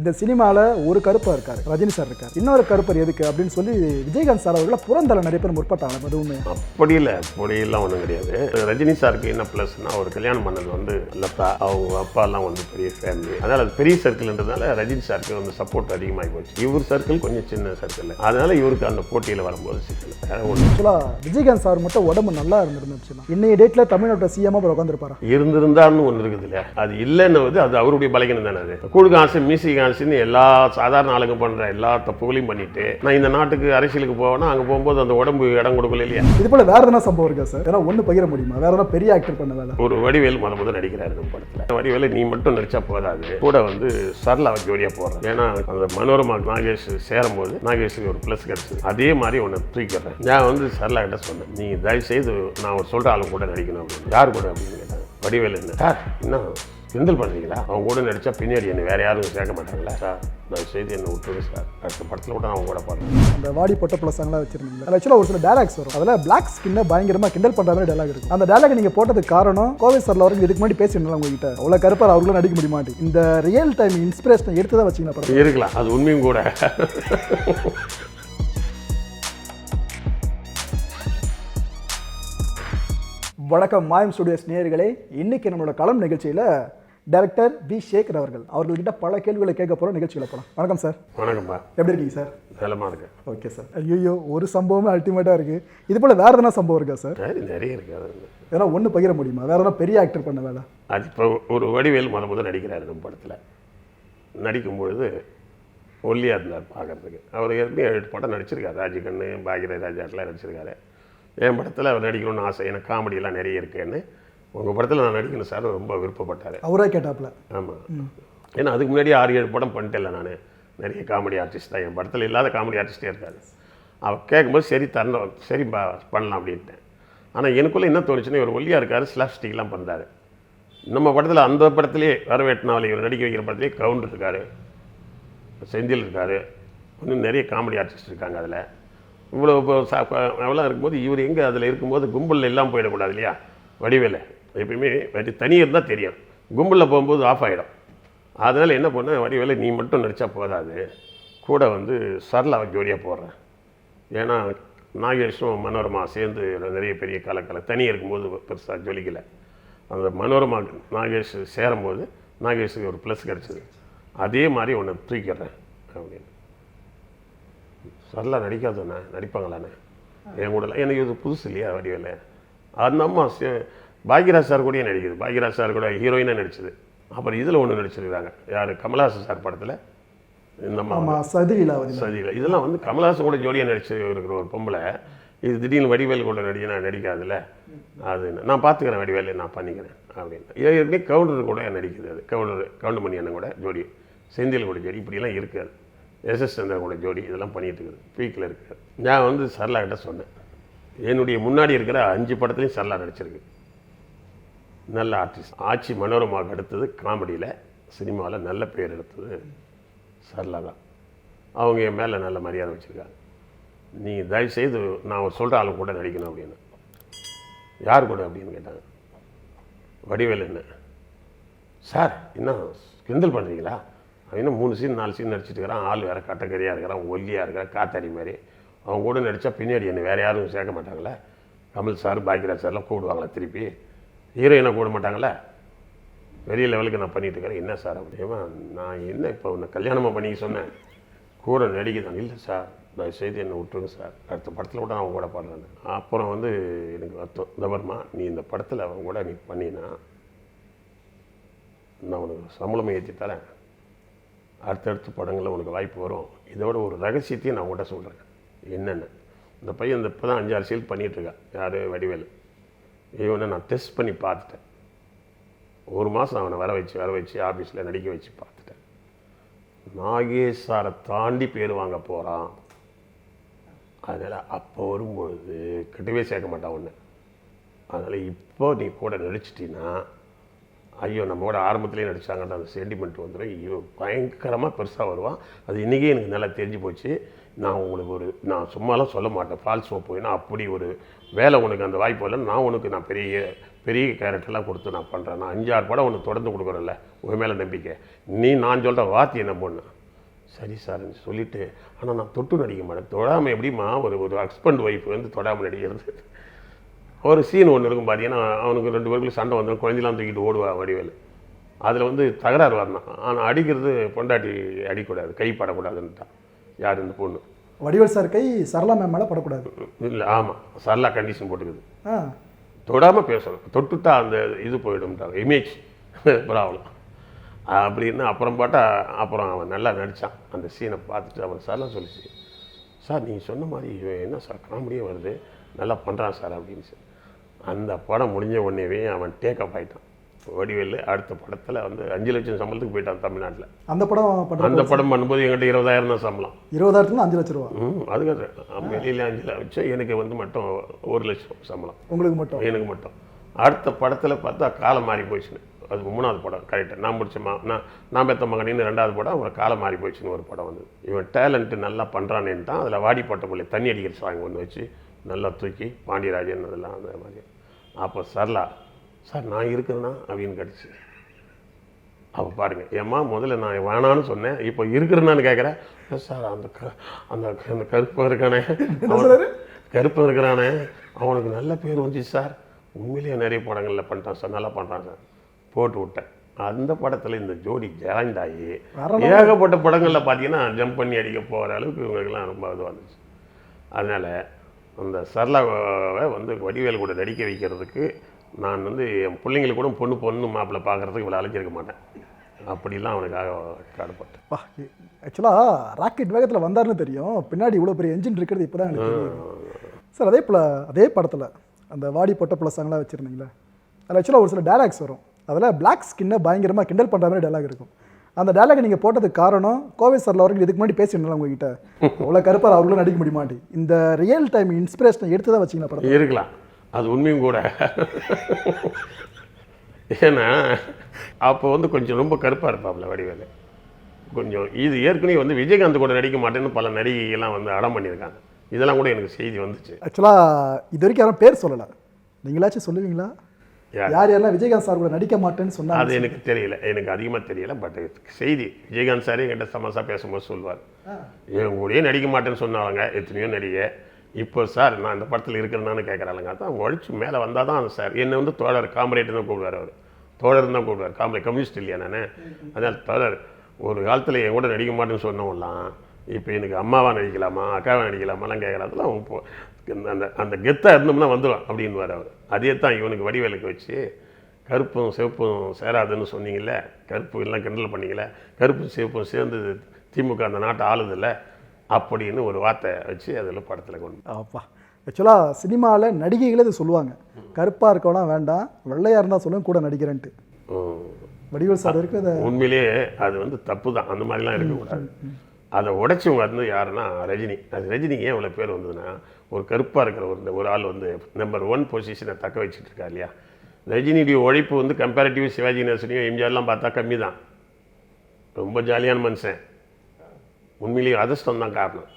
இந்த சினிமாவில் ஒரு கருப்பர் இருக்காரு ரஜினி சார் இருக்கார். இன்னொரு கருப்பர் எதுக்கு அப்படின்னு சொல்லி விஜயகாந்த் சார் அவர்களை புறந்தல நிறைய பேர் முற்பட்டாங்க அது உண்மை அப்படி இல்லை அப்படியெல்லாம் ஒன்றும் கிடையாது. ரஜினி சாருக்கு என்ன ப்ளஸ்னா அவர் கல்யாணம் பண்ணது வந்து லதா அவங்க அப்பா எல்லாம் வந்து பெரிய ஃபேமிலி அதனால அது பெரிய சர்க்கிள்ன்றதால ரஜினி சாருக்கு வந்து சப்போர்ட் அதிகமாகி போச்சு. இவர் சர்க்கிள் கொஞ்சம் சின்ன சர்க்கிள் அதனால இவருக்கு அந்த போட்டியில் வரும்போது சிக்கல் விஜயகாந்த் சார் மட்டும் உடம்பு நல்லா இருந்திருந்துச்சுன்னா இன்னைய டேட்டில் தமிழ்நாட்டோட சிஎம்மாக போய் உட்காந்துருப்பாரா இருந்திருந்தான்னு ஒன்று இருக்குது இல்லையா? அது இல்லைன்னு அது அவருடைய பலகீனம் தானே அது. கூழு காசு மீசி காசுன்னு எல்லா சாதாரண ஆளுங்க பண்ற எல்லா தப்புகளையும் பண்ணிட்டு நான் இந்த நாட்டுக்கு அரசியலுக்கு போவேன்னா அங்கே போகும்போது அந்த உடம்பு இடம் கொடுக்கல இல்லையா? இது போல வேற எதனா சம்பவம் இருக்கா சார் வேற ஒன்று பகிர முடியுமா? வேற எதனா பெரிய ஆக்டர் பண்ண வேலை? ஒரு வடிவேல் முத முத நடிக்கிறாரு நம்ம படத்தில். வடிவேலு நீ மட்டும் நடிச்சா போதாது. கூட வந்து சரளாவை ஜோடியாக போடுறேன் ஏன்னா அந்த மனோரமா நாகேஷ் சேரும்போது நாகேஷுக்கு ஒரு ப்ளஸ் கிடச்சிது. அதே மாதிரி ஒன்று தூக்கிடுறேன். நான் வந்து சரளா கிட்ட சொன்னேன் நீ தயவு செய்து நான் ஒரு சொல்கிற ஆளுங்க கூட நடிக்கணும் அப்படின்னு. யார் கூட? அப்படின்னு கேட்டாங்க. வடிவேலு என்ன? சார் இன்னும் கிண்டல் பண்ணுறீங்களா அவங்க கூட நடிச்சா பின்னாடி என்ன வேற யாரும் சேர்க்க மாட்டாங்களா? சார் தயவு செய்து என்ன விட்டுரு சார். அடுத்த படத்தில் கூட நான் அவங்க கூட பாடுறேன் அந்த வாடி பொட்ட பிளஸாங்களாம் வச்சிருந்தீங்க அதில் ஆக்சுவலாக ஒரு சில டேலாக்ஸ் வரும். அதில் பிளாக் ஸ்கின்னை பயங்கரமாக கிண்டல் பண்ணுற மாதிரி டேலாக் இருக்கும். அந்த டேலாக் நீங்கள் போட்டதுக்கு காரணம் கோவை சார்ல வரைக்கும் இதுக்கு முன்னாடி பேசியிருந்தாங்க உங்ககிட்ட? அவ்வளோ கருப்பார் அவர்களும் நடிக்க முடியுமாட்டி இந்த ரியல் டைம் இன்ஸ்பிரேஷனை எடுத்து தான் வச்சிங்கன்னா படம் இருக்கலாம். அது உண்மையும் கூட. வணக்கம் மாயம் ஸ்டுடியோஸ் நேயர்களே. இன்னைக்கு நம்மளோட களம் நிகழ்ச்சியில் டைரக்டர் பி சேகர் அவர்கள். அவர்கள்கிட்ட பல கேள்விகளை கேட்க போகிறோம் நிகழ்ச்சியில் போகலாம் வணக்கம் சார் வணக்கம்ப்பா எப்படி இருக்கீங்க சார் நலமா இருக்கேன். ஓகே சார் ஐயோ ஒரு சம்பவமே அல்டிமேட்டாக இருக்குது இது போல் வேறு எதனா சம்பவம் இருக்கா சார் நிறைய இருக்கு அது ஏன்னா ஒன்று பகிர முடியுமா? வேற எதனா பெரிய ஆக்டர் பண்ண வேலை? அது இப்போ ஒரு வடிவேல் முத முத நடிக்கிறாரு நம்ம படத்தில். நடிக்கும் பொழுது ஒல்லியாக இருந்தார் பார்க்கறதுக்கு அவர் ஏற்கனவே எட்டு படம் நடிச்சிருக்காரு. ராஜகண்ணு பாகிர ராஜாட்டெலாம் நடிச்சிருக்காரு. என் படத்தில் அவர் நடிக்கணும்னு ஆசை. எனக்கு காமெடியெல்லாம் நிறைய இருக்குன்னு உங்கள் படத்தில் நான் நடிக்கணும் சார் ரொம்ப விருப்பப்பட்டார். அவரே கேட்டாப்ல ஆமாம் ஏன்னா அதுக்கு முன்னாடி ஆறு ஏழு படம் பண்ணிட்டேன்ல நான். நிறைய காமெடி ஆர்டிஸ்ட் தான். என் படத்தில் இல்லாத காமெடி ஆர்டிஸ்டே இருக்காது அவர் கேட்கும்போது சரி தரணும். சரி பா பண்ணலாம் அப்படின்ட்டேன். ஆனால் எனக்குள்ளே என்ன தோணுச்சுன்னா இவர் ஒல்லியாக இருக்காரு ஸ்லாப் ஸ்டிக்லாம் பண்ணுறாரு நம்ம படத்தில் அந்த படத்துலேயே வரவேட்டினாவில் இவர் நடிக்க வைக்கிற படத்துலேயே கவுண்டர் இருக்காரு. செந்தில் இருக்காரு. இன்னும் நிறைய காமெடி ஆர்டிஸ்ட் இருக்காங்க அதில். இவ்வளோ இப்போ சா- அதெல்லாம் இருக்கும்போது இவர் எங்கே அதில் இருக்கும்போது கும்பலில் எல்லாம் போயிடக்கூடாது இல்லையா? வடிவேல. எப்பயுமே வடி தனியாக இருந்தால் தெரியும். கும்பலில் போகும்போது ஆஃப் ஆகிடும் அதனால் என்ன பண்ணேன் வடிவேலை நீ மட்டும் நடித்தா போதாது. கூட வந்து சரளாவை ஜோடியாக போடுறேன். ஏன்னா நாகேஷும் மனோரமா சேர்ந்து நிறைய பெரிய கலக்கலை. தனியாக இருக்கும்போது பெருசாக ஜொலிக்கலை. அந்த மனோரமா நாகேஷ் சேரும்போது நாகேஷுக்கு ஒரு ப்ளஸ் கிடச்சிது. அதே மாதிரி உன்னை தூக்கிடுறேன் அப்படின்னு. சரளா நடிக்காதண்ணே நடிப்பாங்களாண்ணே என் கூட எனக்கு இது புதுசு இல்லையா வடிவேலை? அந்த அம்மா சே- பாக்யராஜ் சார் கூடயே நடிக்குது. பாக்யராஜ் சார் கூட ஹீரோயினாக நடிச்சது. அப்புறம் இதில் ஒன்று நடிச்சிருக்காங்க யார்? கமலஹாசன் சார் படத்தில். இந்த சதிலீலாவதி. சதியில் இதெல்லாம் வந்து கமலஹாசன் கூட ஜோடியாக நடிச்சு இருக்கிற ஒரு பொம்பளை. இது திடீர்னு வடிவேல் கூட நடிக்க நான் நடிக்காதுல்ல? அது என்ன, நான் பார்த்துக்கிறேன் வடிவேலு நான் பண்ணிக்கிறேன் அப்படின்னு. ஏற்கனவே கவுண்டர் கூட நடிக்குது அது. கவுண்டர் கவுண்டர் மணி அண்ணன் கூட ஜோடி. செந்தில் கூட ஜோடி. இப்படிலாம் இருக்காது எஸ்எஸ் சந்திரன் கூட ஜோடி. இதெல்லாம் பண்ணிட்டு இருக்குது. பீக்கில் இருக்குது நான் வந்து சரளா கிட்ட சொன்னேன். என்னுடைய முன்னாடி இருக்கிற அஞ்சு படத்துலையும் சரளா நடிச்சிருக்கு. நல்ல ஆர்டிஸ்ட் ஆட்சி மனோரமாக எடுத்தது காமெடியில் சினிமாவில் நல்ல பேர் எடுத்தது சரளா தான். அவங்க என் மேலே நல்ல மரியாதை வச்சுருக்காங்க. நீ தயவுசெய்து நான் ஒரு சொல்கிற ஆளு கூட நடிக்கணும் அப்படின்னு. யார் கூட அப்படின்னு கேட்டாங்க. வடிவேல் என்ன? சார் என்ன கிண்டல் பண்ணுறீங்களா அவன் இன்னும் மூணு சீன் நாலு சீன் நடிச்சிட்டு இருக்கிறான். ஆள் வேறு கட்டக்கரியாக இருக்கிறான் ஒல்லியாக இருக்கிறான் காத்தாடி மாதிரி. அவங்க கூட நடித்தா பின்னாடி என்ன வேறு யாரும் சேர்க்க மாட்டாங்களே. கமல் சார் பாக்யராஜ் சார்லாம் கூப்பிடுவாங்களா திருப்பி. ஹீரோயினை கூட மாட்டாங்களே பெரிய லெவலுக்கு நான் பண்ணிகிட்டு இருக்கிறேன். என்ன சார் அப்படின்னா நான் என்ன இப்போ உன்னை கல்யாணமாக பண்ணி சொன்னேன்? கூட நடிக்கிறான் இல்லை சார் தயவு செய்து என்னை விட்டுருங்க சார். அடுத்த படத்தில் கூட நான் கூட பாடுறேன் அப்புறம் வந்து எனக்கு வருத்தம். இந்த நீ இந்த படத்தில் அவங்க கூட நீ பண்ணினா நான் உனக்கு சம்பளம் ஏற்றி தரேன். அடுத்தடுத்த படங்களில் உனக்கு வாய்ப்பு வரும். இதோட ஒரு ரகசியத்தையும் நான் உங்கள்கிட்ட சொல்கிறேன் என்னென்ன. இந்த பையன் இந்த இப்போ தான் அஞ்சாறு சீல் பண்ணிகிட்ருக்கான் யார்? வடிவேலு. இவனை நான் டெஸ்ட் பண்ணி பார்த்துட்டேன். ஒரு மாதம் அவனை வர வச்சு வர வச்சு ஆஃபீஸில் நடிக்க வச்சு பார்த்துட்டேன். நாகேஷாரை தாண்டி பேர் வாங்க போகிறான் அதனால் அப்போ வரும்பொழுது கிட்டவே சேர்க்க மாட்டான் ஒன்று அதனால் இப்போ நீ கூட நடிச்சிட்டின்னா ஐயோ நம்ம கூட ஆரம்பத்துலேயே நடிச்சாங்கன்ற அந்த சென்டிமெண்ட் வந்துடும் ஐயோ பயங்கரமாக பெருசாக வருவான். அது இன்றைக்கே எனக்கு நல்லா தெரிஞ்சு போச்சு. நான் உங்களுக்கு ஒரு நான் சும்மாலாம் சொல்ல மாட்டேன். ஃபால்ஸ் போய் நான் அப்படி ஒரு வேலை உனக்கு அந்த வாய்ப்பு இல்லை நான் உனக்கு நான் பெரிய பெரிய கேரக்டர்லாம் கொடுத்து நான் பண்ணுறேன் நான் அஞ்சாறு படம் உனக்கு தொடர்ந்து கொடுக்குறேன்ல. உன் மேலே நம்பிக்கை. நீ நான் சொல்கிற வாத்தி என்ன பண்ணு? சரி சார் சொல்லிவிட்டு ஆனால் நான் தொட்டு நடிக்க மாட்டேன். தொடாமல் எப்படிம்மா ஒரு ஒரு ஹஸ்பண்ட் ஒய்ஃப் வந்து தொடாமல் நடிக்கிறது? ஒரு சீன் ஒன்று இருக்கும் பார்த்தீங்கன்னா அவனுக்கு ரெண்டு பேருக்குள்ள சண்டை வந்துடும் குழந்தைலாம் தூக்கிட்டு ஓடுவா வடிவேலு. அதில் வந்து தகராறு வரணும். ஆனால் அடிக்கிறது பொண்டாட்டி அடிக்கூடாது. கைப்படக்கூடாதுன்ட்டான் யார் இந்த பொண்ணு? வடிவேல் சார் கை சரளா மேம் மேலே படக்கூடாது. இல்லை ஆமாம் சரலா கண்டிஷன் போட்டுக்குது. ஆ. தொடாமல் பேசணும். தொட்டுட்டா அந்த இது போயிடும்ட்டாங்க. இமேஜ் ப்ராப்ளம் அப்படின்னு அப்புறம் பார்த்தா அப்புறம் அவன் நல்லா நடித்தான் அந்த சீனை பார்த்துட்டு அவன் சார்லாம் சொல்லிச்சு சார் நீங்கள் சொன்ன மாதிரி இவன் என்ன சார் காமெடியே வருது? நல்லா பண்ணுறான் சார் அப்படின்னு சொல்லி. அந்த படம் முடிஞ்ச உடனேவே அவன் டேக்கப் ஆகிட்டான் வடிவேலு அடுத்த படத்தில் வந்து அஞ்சு லட்சம் சம்பளத்துக்கு போயிட்டான் தமிழ்நாட்டில். அந்த படம் அந்த படம் பண்ணும்போது எங்கிட்ட இருபதாயிரம் தான் சம்பளம். இருபதாயிரத்துல அஞ்சு லட்ச ரூபா. ம் அதுக்கு வெளியில் அஞ்சு லட்சம் எனக்கு வந்து மட்டும் ஒரு லட்சம் சம்பளம். உங்களுக்கு மட்டும்? எனக்கு மட்டும். அடுத்த படத்தில் பார்த்தா காலம் மாறி போயிடுச்சுன்னு அது மூணாவது படம் கரெக்டாக நான் முடிச்ச மா நான் நான் பெத்த மகனின்னு ரெண்டாவது படம் அப்புறம் காலம் மாறி போயிடுச்சுன்னு ஒரு படம் வந்து. இவன் டேலண்ட்டு நல்லா பண்ணுறானேன்னு தான் அதில் வாடி போட்ட பிள்ளை தண்ணி அடிக்கிற சாங் ஒன்று வச்சு நல்லா தூக்கி பாண்டியராஜன் அதெல்லாம் அந்த மாதிரி. அப்போ சரலா சார் நான் இருக்கிறேன்னா அப்படின்னு கிடச்சி அப்போ பாருங்க ஏம்மா முதல்ல நான் வேணான்னு சொன்னேன். இப்போ இருக்கிறேன்னு கேட்குறேன் சார் அந்த க அந்த அந்த கருப்பு இருக்கானே. அவன் கருப்பு இருக்கிறானே. அவனுக்கு நல்ல பேர் வந்துச்சு சார். உண்மையிலேயே நிறைய படங்களில் பண்ணிட்டான் சார். நல்லா பண்ணுறான் சார். போட்டு விட்டேன். அந்த படத்தில் இந்த ஜோடி ஜாயிண்ட் ஆகி ஏகப்பட்ட படங்களில் பார்த்தீங்கன்னா ஜம்ப் பண்ணி அடிக்க போகிற அளவுக்கு இவங்களுக்கெல்லாம் ரொம்ப இது வந்துச்சு அதனால் அந்த சரளாவை வந்து வடிவேல் கூட நடிக்க வைக்கிறதுக்கு நான் வந்து என் பிள்ளைங்களுக்கு கூட பொண்ணு பொண்ணு மாப்பிள்ளை பார்க்குறதுக்கு இவ்வளோ அழைச்சிருக்க மாட்டேன். அப்படிலாம் அவனுக்காக காடப்பட்டேன் வா ஆக்சுவலாக ராக்கெட் வேகத்தில் வந்தாருன்னு தெரியும். பின்னாடி இவ்வளோ பெரிய என்ஜின் இருக்கிறது இப்போ தான் சார் அதே போல் அதே படத்தில் அந்த வாடி பொட்ட புள்ள சாங்லாம் வச்சுருந்தீங்களே அதில் ஆக்சுவலாக ஒரு சில டேலாக்ஸ் வரும். அதில் பிளாக் ஸ்கின்னை பயங்கரமாக கிண்டல் பண்ணுற மாதிரி டேலாக் இருக்கும். அந்த டேலாக் நீங்கள் போட்டதுக்கு காரணம் கோவை சார்ல வரைக்கும் இதுக்கு முன்னாடி பேசியிருந்தாங்க உங்ககிட்ட. அவ்வளோ கருப்பார் அவர்களும் நடிக்க முடியுமாட்டி இந்த ரியல் டைம் இன்ஸ்பிரேஷனை எடுத்து தான் வச்சிங்களா படம் இருக்கலாம். அது உண்மையும் கூட. ஏன்னா அப்போ வந்து கொஞ்சம் ரொம்ப கருப்பாக இருப்பாப்புல வடிவேலு. கொஞ்சம் இது ஏற்கனவே வந்து விஜயகாந்த் கூட நடிக்க மாட்டேன்னு பல நடிகைகள்லாம் வந்து அடம் பண்ணியிருக்காங்க. இதெல்லாம் கூட எனக்கு செய்தி வந்துச்சு. ஆக்சுவலாக இது வரைக்கும் யாரும் பேர் சொல்லலை. நீங்களாச்சும் சொல்லுவீங்களா? யார்? யார் யாரெல்லாம் விஜயகாந்த் சார் கூட நடிக்க மாட்டேன்னு சொன்னாங்க? அது எனக்கு தெரியல. எனக்கு அதிகமாக தெரியல. பட் செய்தி விஜயகாந்த் சாரே என்கிட்ட சமசா பேசும்போது சொல்வார். என் கூடயே நடிக்க மாட்டேன்னு சொன்னவங்க எத்தனையோ நடிகை. இப்போ சார் நான் இந்த படத்தில் இருக்கிறேன்னு கேட்குறாங்க தான் உழைச்சி மேலே வந்தால் தான் சார் என்னை வந்து தோழர் காமரேட்டு தான் கூப்பிடுவார் அவர். தோழர் தான் கூப்பிடுவார். காமரே கம்யூனிஸ்ட் இல்லையா நான்? அதனால் தோழர் ஒரு காலத்தில் என் கூட நடிக்க மாட்டேன்னு சொன்னவங்களாம் இப்போ எனக்கு அம்மாவாக நடிக்கலாமா அக்காவை நடிக்கலாமாலாம் கேட்குறதுலாம் அவங்க இப்போ அந்த அந்த கெத்தாக இருந்தோம்னா வந்துடும் அப்படின்னு அவர். அதே தான் இவனுக்கு வடிவேலுக்கு வச்சு கருப்பும் சிவப்பும் சேராதுன்னு சொன்னீங்கல்ல கருப்பு எல்லாம் கிண்டல் பண்ணீங்கல்ல கருப்பும் சிவப்பும் சேர்ந்து திமுக அந்த நாட்டை ஆளுதில்லை அப்படின்னு ஒரு வார்த்தை வச்சு அதில் படத்தில் கொண்டு அப்பா. ஆக்சுவலாக சினிமாவில் நடிகைகளே இது சொல்லுவாங்க. கருப்பாக இருக்கவனா வேண்டாம் வெள்ளையாக இருந்தால் சொல்லுங்க கூட நடிக்கிறேன்ட்டு. வடிவேல் சார் இதை உண்மையிலேயே அது வந்து தப்பு தான் அந்த மாதிரிலாம் இருக்கக்கூடாது. அதை உடைச்சவங்க வந்து யாருன்னா ரஜினி. அது ரஜினிக்கு ஏன் இவ்வளோ பேர் வந்ததுன்னா ஒரு கருப்பாக இருக்கிற ஒரு ஒரு ஆள் வந்து நம்பர் ஒன் பொசிஷனை தக்க வச்சுட்டு இருக்கா இல்லையா? ரஜினியுடைய உழைப்பு வந்து கம்பேரிட்டிவ் சிவாஜி கணேசனையும் எம்ஜிஆர்லாம் பார்த்தா கம்மி தான் ரொம்ப ஜாலியான மனுஷன். உண்மையிலேயே அதிர்ஷ்டம் தான் காரணம்.